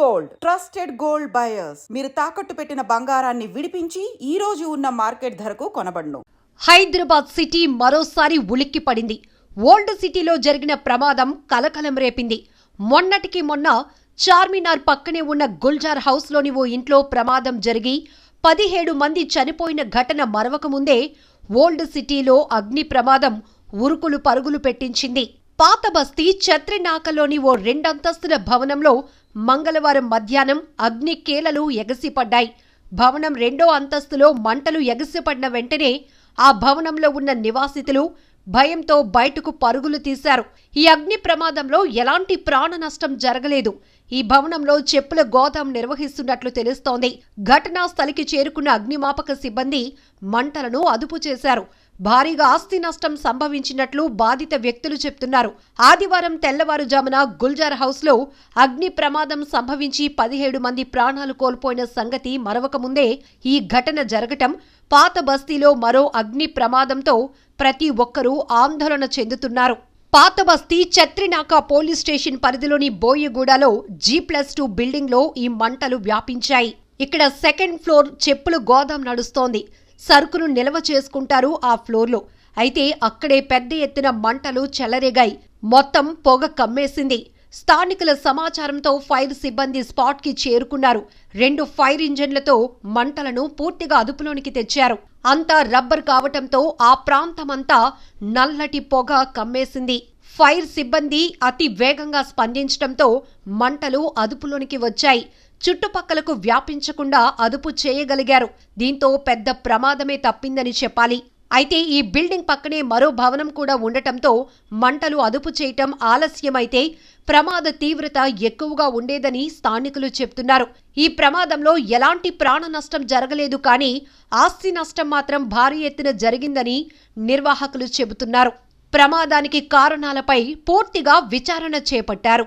Gold. Trusted gold buyers. మీరు తాకట్టు పెట్టిన బంగారాన్ని విడిపించి ఈ రోజు ఉన్న మార్కెట్ ధరకు కొనబడును. హైదరాబాద్ సిటీ మరోసారి ఉలిక్కి పడింది. ఓల్డ్ సిటీలో జరిగిన ప్రమాదం కలకలం రేపింది. మొన్నటికి మొన్న చార్మినార్ పక్కనే ఉన్న గుల్జార్ హౌస్లోని ఓ ఇంట్లో ప్రమాదం జరిగి పదిహేడు మంది చనిపోయిన ఘటన మరవకముందే ఓల్డ్ సిటీలో అగ్ని ప్రమాదం ఉరుకులు పరుగులు పెట్టించింది. పాత బస్తీ చత్రినాకలోని ఓ రెండంతస్తుల భవనంలో మంగళవారం మధ్యాహ్నం అగ్ని కేలలు ఎగసిపడ్డాయి. భవనం రెండో అంతస్తులో మంటలు ఎగసిపడిన వెంటనే ఆ భవనంలో ఉన్న నివాసితులు భయంతో బయటకు పరుగులు తీశారు. ఈ అగ్ని ప్రమాదంలో ఎలాంటి ప్రాణ నష్టం జరగలేదు. ఈ భవనంలో చెప్పుల గోదాం నిర్వహిస్తున్నట్లు తెలుస్తోంది. ఘటనా స్థలికి చేరుకున్న అగ్నిమాపక సిబ్బంది మంటలను అదుపు చేశారు. భారీగా ఆస్తి నష్టం సంభవించినట్లు బాధిత వ్యక్తులు చెప్తున్నారు. ఆదివారం తెల్లవారుజామున గుల్జార్ హౌస్లో అగ్ని ప్రమాదం సంభవించి పదిహేడు మంది ప్రాణాలు కోల్పోయిన సంగతి మరవకముందే ఈ ఘటన జరగటం పాత బస్తీలో మరో అగ్ని ప్రమాదంతో ప్రతి ఒక్కరూ ఆందోళన చెందుతున్నారు. పాత బస్తీ చత్రినాక పోలీస్ స్టేషన్ పరిధిలోని బోయగూడలో జీ ప్లస్ టూ బిల్డింగ్లో ఈ మంటలు వ్యాపించాయి. ఇక్కడ సెకండ్ ఫ్లోర్ చెప్పులు గోదాం నడుస్తోంది. సరుకును నిల్వ చేసుకుంటారు ఆ ఫ్లోర్లో. అయితే అక్కడే పెద్ద ఎత్తున మంటలు చెలరేగాయి. మొత్తం పొగ కమ్మేసింది. స్థానికుల సమాచారంతో ఫైర్ సిబ్బంది స్పాట్కి చేరుకున్నారు. రెండు ఫైర్ ఇంజన్లతో మంటలను పూర్తిగా అదుపులోనికి తెచ్చారు. అంతా రబ్బర్ కావటంతో ఆ ప్రాంతమంతా నల్లటి పొగ కమ్మేసింది. ఫైర్ సిబ్బంది అతి వేగంగా స్పందించడంతో మంటలు అదుపులోనికి వచ్చాయి. చుట్టుపక్కలకు వ్యాపించకుండా అదుపు చేయగలిగారు. దీంతో పెద్ద ప్రమాదమే తప్పిందని చెప్పాలి. అయితే ఈ బిల్డింగ్ పక్కనే మరో భవనం కూడా ఉండటంతో మంటలు అదుపు చేయటం ఆలస్యమైతే ప్రమాద తీవ్రత ఎక్కువగా ఉండేదని స్థానికులు చెప్తున్నారు. ఈ ప్రమాదంలో ఎలాంటి ప్రాణ నష్టం జరగలేదు కానీ ఆస్తి నష్టం మాత్రం భారీ ఎత్తున జరిగిందని నిర్వాహకులు చెబుతున్నారు. ప్రమాదానికి కారణాలపై పూర్తిగా విచారణ చేపట్టారు.